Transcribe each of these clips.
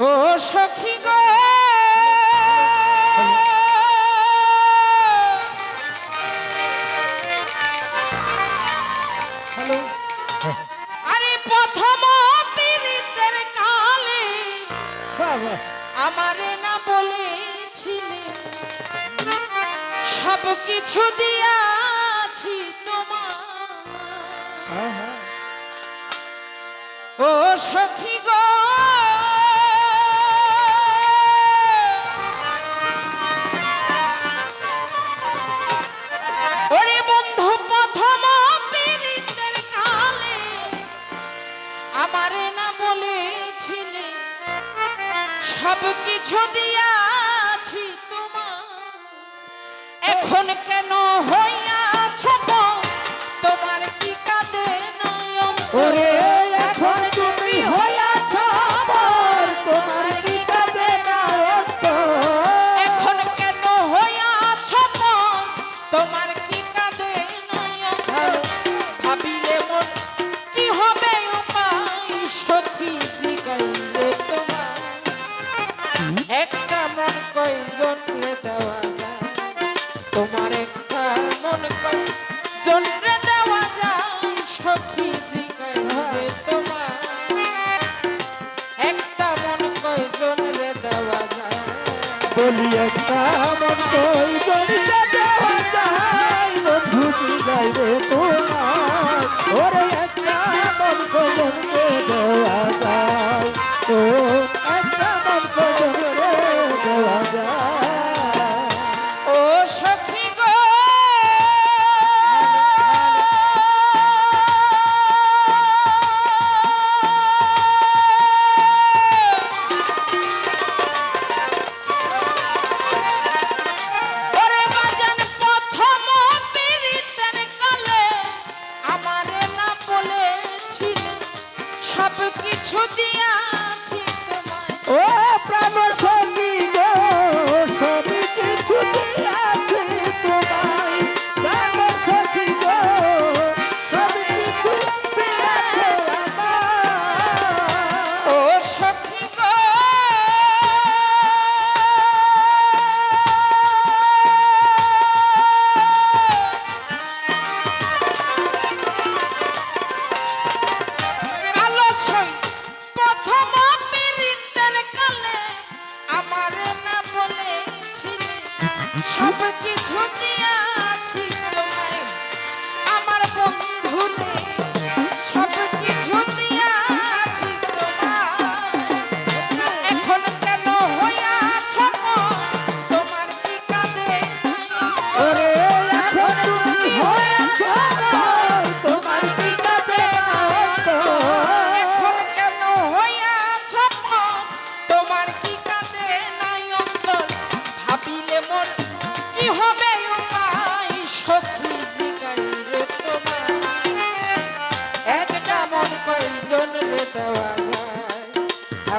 ও সখী গো। আরে প্রথম পীড়িতের কালে আমারে না বলেছিলে সব কিছু দিয়াছি তোমার হ্যাঁ, হ্যাঁ। ও সখী সব কিছু দিয়াছি তোমার এখন কেন হইয়াছ তোমার কি কাঁদে নয়ন বলি একটা মন কই গরিয়া দেহাই বন্ধু কি যাই রে তোমার? ওরে একটা মন কই বন্ধু দেওয়া যায় ঝুঁকিয়া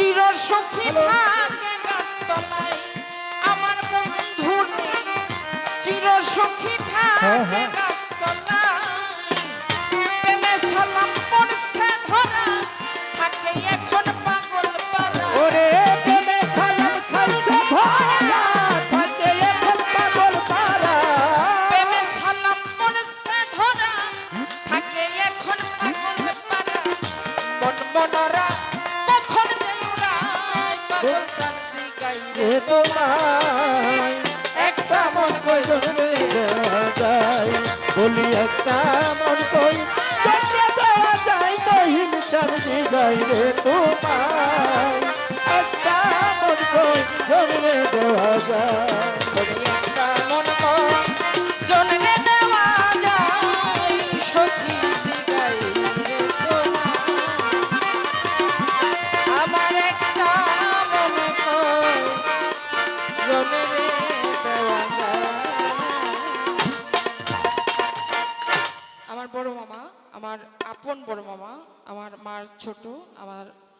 চির সুখী থাকে গাছতলায়। আমার বন্ধু চির সুখী হ্যাঁ, থাকে হ্যাঁ। এ তোমায় একটা মন কই যায় বলি একটা মন কই যায় মহিন চাঁদি গাই রে তোমায় একটা মন কই জন্মে দেওয়া যায়। ছোট আমার